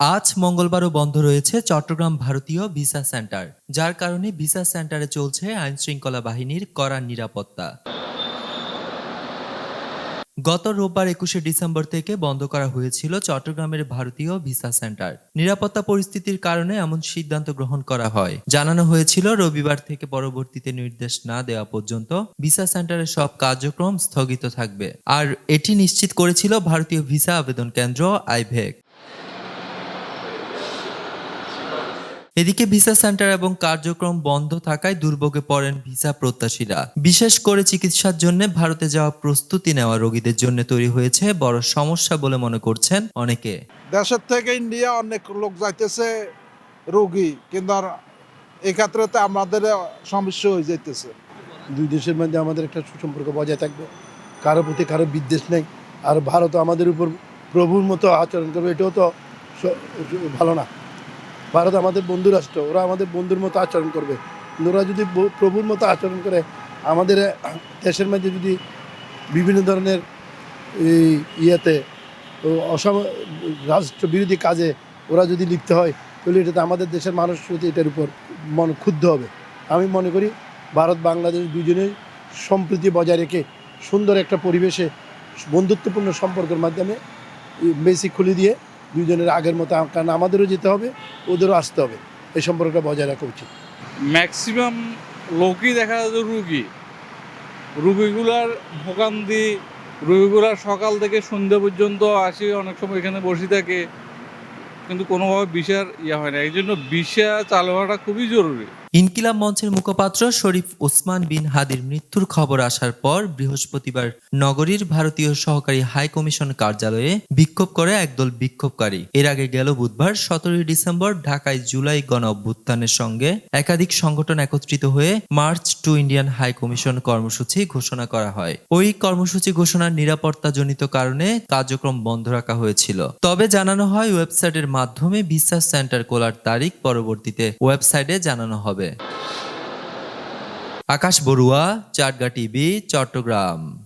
আজ মঙ্গলবারও বন্ধ রয়েছে চট্টগ্রাম ভারতীয় ভিসা সেন্টার, যার কারণে ভিসা সেন্টারে চলছে আইন শৃঙ্খলা বাহিনীর কড়া নিরাপত্তা। গত রোববার একুশে ডিসেম্বর থেকে বন্ধ করা হয়েছিল চট্টগ্রামের ভারতীয় ভিসা সেন্টার। নিরাপত্তা পরিস্থিতির কারণে এমন সিদ্ধান্ত গ্রহণ করা হয়। জানানো হয়েছিল, রবিবার থেকে পরবর্তীতে নির্দেশ না দেওয়া পর্যন্ত ভিসা সেন্টারের সব কার্যক্রম স্থগিত থাকবে। আর এটি নিশ্চিত করেছিল ভারতীয় ভিসা আবেদন কেন্দ্র আইভেক। এদিকে ভিসা সেন্টার এবং কার্যক্রম বন্ধ থাকায় দুর্ভোগে পড়েন ভিসা প্রত্যাশীরা। বিশেষ করে চিকিৎসার জন্য ভারতে যাওয়া প্রস্তুতি নেওয়া রোগীদের জন্য তৈরি হয়েছে বড় সমস্যা বলে মনে করছেন অনেকে। দেশের থেকে ইন্ডিয়া অনেক লোক যাইতেছে রোগী কিন্তু আর এই ক্ষেত্রে আমাদের সমস্যা হয়ে যাইতেছে। দুই দেশের মধ্যে আমাদের একটা সুসম্পর্ক বজায় থাকবে। কারও প্রতি কারও বিদ্বেষ নেই। আর ভারত আমাদের উপর প্রভুর মতো আচরণ করবে এটাও তো ভালো না। ভারত আমাদের বন্ধু রাষ্ট্র, ওরা আমাদের বন্ধুর মতো আচরণ করবে। ওরা যদি প্রভুর মতো আচরণ করে, আমাদের দেশের মধ্যে যদি বিভিন্ন ধরনের এই ইয়েতে অসম, রাষ্ট্র বিরোধী কাজে ওরা যদি লিপ্ত হয়, তাহলে এটাতে আমাদের দেশের মানুষ এটার উপর মন ক্ষুব্ধ হবে। আমি মনে করি ভারত, বাংলাদেশ দুজনেই সম্প্রীতি বজায় রেখে সুন্দর একটা পরিবেশে বন্ধুত্বপূর্ণ সম্পর্কের মাধ্যমে মেসি খুলে দিয়ে দুজনের আগের মতো কারণ আমাদেরও যেতে হবে, ওদেরও আসতে হবে। এই সম্পর্কটা বজায় রাখা উচিত। ম্যাক্সিমাম লোকই দেখা যাচ্ছে রুগী। রুগীগুলার ভোগান্তি, রুগীগুলার সকাল থেকে সন্ধ্যা পর্যন্ত আসে, অনেক সময় এখানে বসে থাকে। কিন্তু কোনোভাবে বিষার ইয়া হয় না। এই জন্য বিষা চালু হওয়াটা খুবই জরুরি। ইনকিলাব মঞ্চের মুখপাত্র শরীফ ওসমান বিন হাদির মৃত্যুর খবর আসার পর বৃহস্পতিবার নগরীর ভারতীয় সহকারী হাই কমিশন কার্যালয়ে বিক্ষোভ করে একদল বিক্ষোভকারী। এর আগে গেল বুধবার সতেরোই ডিসেম্বর ঢাকায় জুলাই গণ অভ্যুত্থানের সঙ্গে একাধিক সংগঠন একত্রিত হয়ে march to Indian high commission কর্মসূচি ঘোষণা করা হয়। ওই কর্মসূচি ঘোষণার নিরাপত্তাজনিত কারণে কার্যক্রম বন্ধ রাখা হয়েছিল। তবে জানানো হয় ওয়েবসাইটের মাধ্যমে ভিসা সেন্টার খোলার তারিখ পরবর্তীতে ওয়েবসাইটে জানানো হবে। আকাশ বড়ুয়া চাটগা টিভি চট্টগ্রাম।